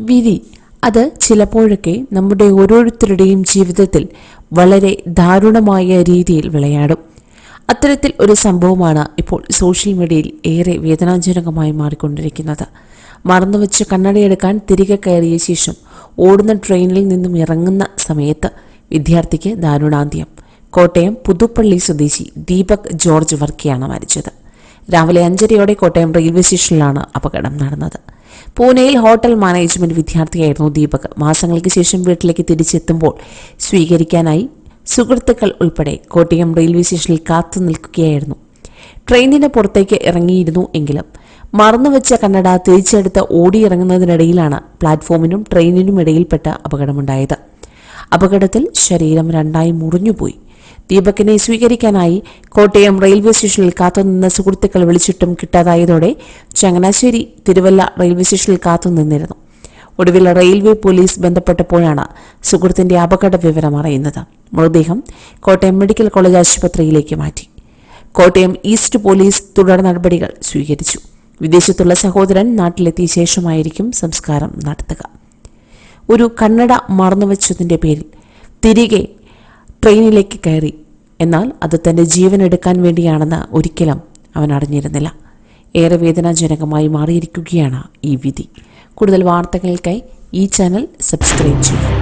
വിധി. അത് ചിലപ്പോഴൊക്കെ നമ്മുടെ ഓരോരുത്തരുടെയും ജീവിതത്തിൽ വളരെ ദാരുണമായ രീതിയിൽ വിളയാടും. അത്തരത്തിൽ ഒരു സംഭവമാണ് ഇപ്പോൾ സോഷ്യൽ മീഡിയയിൽ ഏറെ വേദനാജനകമായി മാറിക്കൊണ്ടിരിക്കുന്നത്. മറന്നുവെച്ച് കണ്ണടയെടുക്കാൻ തിരികെ കയറിയ ശേഷം ഓടുന്ന ട്രെയിനിൽ നിന്നും ഇറങ്ങുന്ന സമയത്ത് വിദ്യാർത്ഥിക്ക് ദാരുണാന്ത്യം. കോട്ടയം പുതുപ്പള്ളി സ്വദേശി ദീപക് ജോർജ് വർക്കിയാണ് മരിച്ചത്. രാവിലെ അഞ്ചരയോടെ കോട്ടയം റെയിൽവേ സ്റ്റേഷനിലാണ് അപകടം നടന്നത്. പൂനെയിൽ ഹോട്ടൽ മാനേജ്മെന്റ് വിദ്യാർത്ഥിയായിരുന്നു ദീപക്. മാസങ്ങൾക്ക് ശേഷം വീട്ടിലേക്ക് തിരിച്ചെത്തുമ്പോൾ സ്വീകരിക്കാനായി സുഹൃത്തുക്കൾ ഉൾപ്പെടെ കോട്ടയം റെയിൽവേ സ്റ്റേഷനിൽ കാത്തു നിൽക്കുകയായിരുന്നു. ട്രെയിനിന് പുറത്തേക്ക് ഇറങ്ങിയിരുന്നു എങ്കിലും മറന്നുവെച്ച കന്നഡ തിരിച്ചെടുത്ത് ഓടിയിറങ്ങുന്നതിനിടയിലാണ് പ്ലാറ്റ്ഫോമിനും ട്രെയിനിനും ഇടയിൽപ്പെട്ട അപകടമുണ്ടായത്. അപകടത്തിൽ ശരീരം രണ്ടായി മുറിഞ്ഞുപോയി. ദീപകിനെ സ്വീകരിക്കാനായി കോട്ടയം റെയിൽവേ സ്റ്റേഷനിൽ കാത്തുനിന്ന സുഹൃത്തുക്കൾ വിളിച്ചിട്ടും കിട്ടാതായതോടെ ചങ്ങനാശ്ശേരി തിരുവല്ല റെയിൽവേ സ്റ്റേഷനിൽ കാത്തുനിന്നിരുന്നു. ഒടുവിൽ റെയിൽവേ പോലീസ് ബന്ധപ്പെട്ടപ്പോഴാണ് സുഹൃത്തിന്റെ അപകട വിവരം അറിയുന്നത്. മൃതദേഹം കോട്ടയം മെഡിക്കൽ കോളേജ് ആശുപത്രിയിലേക്ക് മാറ്റി. കോട്ടയം ഈസ്റ്റ് പോലീസ് തുടർ നടപടികൾ സ്വീകരിച്ചു. വിദേശത്തുള്ള സഹോദരൻ നാട്ടിലെത്തിയ ശേഷമായിരിക്കും സംസ്കാരം നടത്തുക. ഒരു കണ്ണട മറന്നുവച്ചതിന്റെ പേരിൽ തിരികെ ട്രെയിനിലേക്ക് കയറി. എന്നാൽ അത് തന്റെ ജീവൻ എടുക്കാൻ വേണ്ടിയാണെന്ന് ഒരിക്കലും അവൻ അറിഞ്ഞിരുന്നില്ല. ഏറെ വേദനാജനകമായി മാറിയിരിക്കുകയാണ് ഈ വിധി. കൂടുതൽ വാർത്തകൾക്കായി ഈ ചാനൽ സബ്സ്ക്രൈബ് ചെയ്യുക.